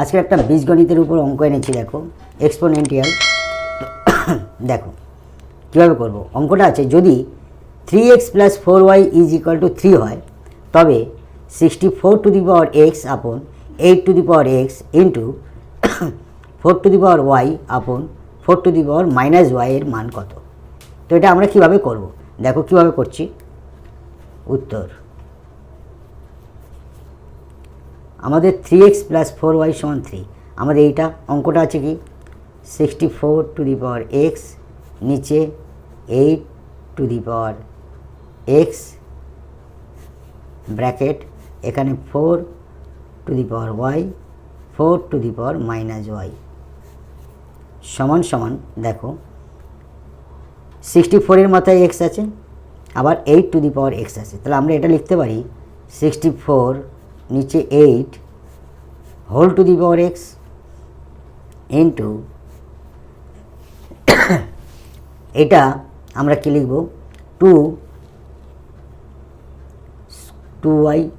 আজকে একটা বীজগণিতের উপর অঙ্ক এনেছি, দেখো এক্সপোনেন্টিয়াল দেখো, কীভাবে করব? অঙ্কটা আছে, যদি three x plus four y is equal to three হয়, তবে sixty four to the power x upon eight to the power x into four to the power y upon four to the power minus y এর মান কত? তো এটা আমরা কীভাবে করব? দেখো, কীভাবে করছি? উত্তর। আমাদের three x plus four y সমান থ্রি আমাদের এইটা অঙ্কটা আছে কি? Sixty four to the power x নিচে eight to the power x bracket এখানে four to the power y four to the power minus y সমান সমান, দেখো সিক্সটি ফোরের মাথায় এক্স আছে, আবার eight to the power x আছে। তাহলে আমরা এটা লিখতে পারি সিক্সটি ফোর নিচে eight whole to the power x into এটা আমরা কি লিখব? টু টু ওয়াই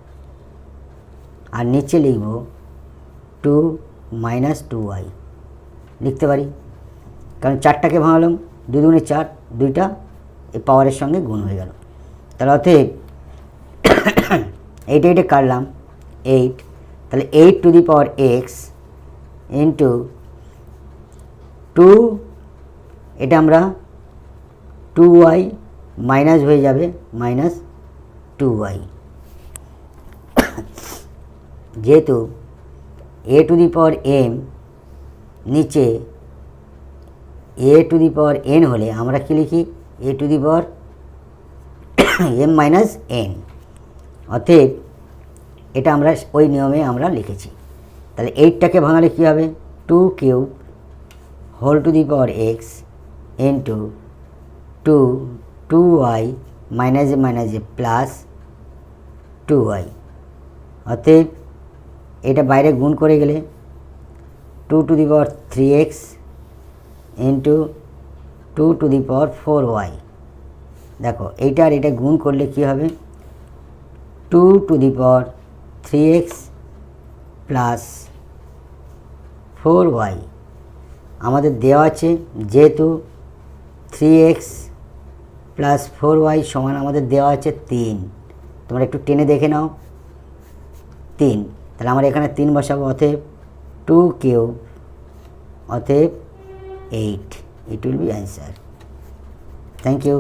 আর নিচে লিখব টু মাইনাস টু ওয়াই লিখতে পারি? কারণ চারটাকে ভাঙালাম, দুই দুগুণে চার, দুইটা এই পাওয়ারের সঙ্গে গুণ হয়ে গেল। তাহলে অতএব, এইটা এইটা কাটলাম। এইট তাহলে eight to the power x into two এটা আমরা টু ওয়াই মাইনাস হয়ে যাবে মাইনাস টু ওয়াই যেহেতু এ টু দি পাওয়ার এম নিচে এ টু দি পাওয়ার এন হলে আমরা কী লিখি? A to the power m minus n অতএব এটা আমরা ওই নিয়মে আমরা লিখেছি। তাহলে এইটটাকে ভাঙালে কী হবে? Two cube whole to the power x into two to y মাইনাসে মাইনাসে প্লাস টু ওয়াই অতএব এটা বাইরে গুণ করে গেলে two to the power three x into two to the power four y দেখো, এইটা আর এটা গুণ করলে কী হবে? Two to the power three x plus four y আমাদের দেওয়া আছে যেহেতু three x plus four y সমান আমাদের দেওয়া আছে তিন। তোমরা একটু টেনে দেখে নাও। তিন। তাহলে আমরা এখানে তিন বসাবো, অতএব টু কিউব অতএব eight it will be answer thank you